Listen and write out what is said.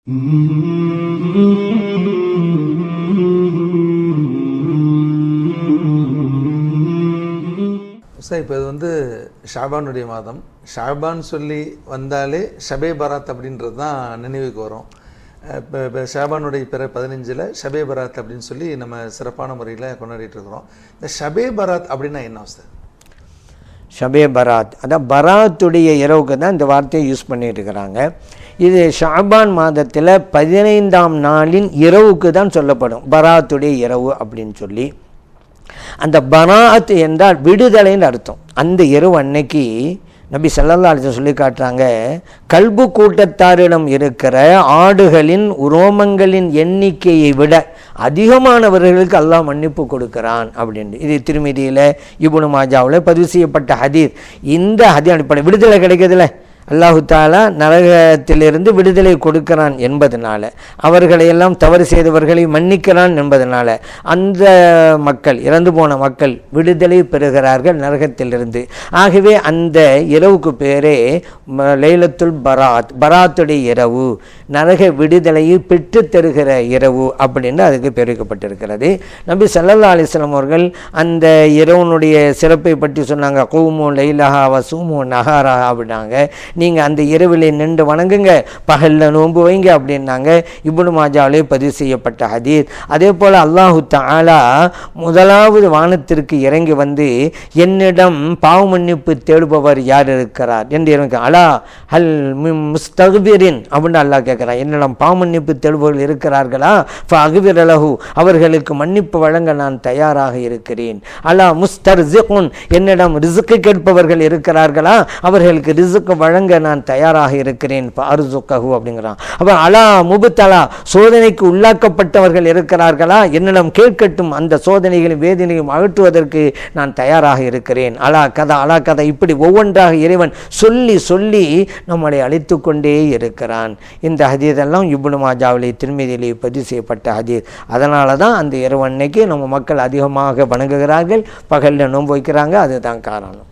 Sir இப்போ இது வந்து ஷாபானுடைய மாதம். ஷாபான் சொல்லி வந்தாலே ஷபே பராத் அப்படின்றது தான் நினைவுக்கு வரும். இப்போ இப்போ ஷாபானுடைய பிற பதினஞ்சில் ஷபே பராத் அப்படின்னு சொல்லி நம்ம சிறப்பான முறையில் கொண்டாடிட்டு இருக்கிறோம். இந்த ஷபே பராத் அப்படின்னா என்ன சார்? ஷபே பராத். அதான் பராத்துடைய இரவுக்கு தான் இந்த வார்த்தையை யூஸ் பண்ணிட்டு இருக்கிறாங்க. இது ஷாபான் மாதத்தில் பதினைந்தாம் நாளின் இரவுக்கு தான் சொல்லப்படும். பராத்துடைய இரவு அப்படின்னு சொல்லி. அந்த பராத் என்றால் விடுதலைன்னு அர்த்தம். அந்த இரவு அன்னைக்கு நபி ஸல்லல்லாஹு அலைஹி சொல்லி காட்டுறாங்க கல்பு கூட்டத்தாரிடம் இருக்கிற ஆடுகளின் உரோமங்களின் எண்ணிக்கையை விட அதிகமானவர்களுக்கு அல்லாஹ் மன்னிப்பு கொடுக்கிறான். அப்படின்னு இது திருமதியில் இபுனு மாஜாவில் பதிவு செய்யப்பட்ட ஹதீர் இந்த ஹதீர் அடிப்படை விடுதலை கிடைக்கிறதுல. அல்லாஹு தாலா நரகத்திலிருந்து விடுதலை கொடுக்கிறான் என்பதனால அவர்களையெல்லாம் தவறு செய்தவர்களை மன்னிக்கிறான் என்பதனால அந்த மக்கள் இறந்து போன மக்கள் விடுதலை பெறுகிறார்கள் நரகத்திலிருந்து. ஆகவே அந்த இரவுக்கு பேரே லைலத்துல் பராத் பராத்துடைய இரவு நரக விடுதலையை பெற்றுத் தருகிற இரவு அப்படின்னு அதுக்கு பெருக்கப்பட்டிருக்கிறது நபி சல்லல்லா அலிஸ்லாம் அவர்கள் அந்த இரவனுடைய சிறப்பை பற்றி சொன்னாங்க. கூமு லைலஹா வசூமு நகாரா அப்படின்னாங்க. நீங்கள் அந்த இரவிலே நின்று வணங்குங்க பகலில் நோன்பு வைங்க அப்படின்னாங்க. இப்னு மாஜாவிலே பதிவு செய்யப்பட்ட ஹதீர் அதே போல் அல்லாஹு தாலா முதலாவது வானத்திற்கு இறங்கி வந்து என்னிடம் பாவ மன்னிப்பு தேடுபவர் யார் இருக்கிறார்? என்று இறங்க அலா ஹல் முஸ்தகுபிரின்? அப்படின்னு அல்லாஹ் கேட்குறான். என்னிடம் பாவ மன்னிப்பு தேடுபவர்கள் இருக்கிறார்களா? அகுபிர் அலஹு அவர்களுக்கு மன்னிப்பு வழங்க நான் தயாராக இருக்கிறேன். அலா முஸ்தர் என்னிடம் ரிசுக்கு கேட்பவர்கள் இருக்கிறார்களா? அவர்களுக்கு ரிசுக்கு வழங்க நான் தயாராக இருக்கிறேன். அருசுக்கஹு அப்படிங்கிறான். அப்போ அலா முபுத்தலா சோதனைக்கு உள்ளாக்கப்பட்டவர்கள் இருக்கிறார்களா? என்னிடம் கேட்கட்டும். அந்த சோதனைகளையும் வேதனையும் அகற்றுவதற்கு நான் தயாராக இருக்கிறேன். அலா கதா அலா கதா இப்படி ஒவ்வொன்றாக இறைவன் சொல்லி சொல்லி நம்மளை அழைத்து கொண்டே இருக்கிறான். இந்த ஹதீதெல்லாம் இப்னு மாஜாவிலே திருமதியிலே பதிவு செய்யப்பட்ட ஹதீர் அதனால தான் அந்த இரவு அன்னைக்கு நம்ம மக்கள் அதிகமாக வணங்குகிறார்கள் பகலில் நோன்பு வைக்கிறாங்க அதுதான் காரணம்.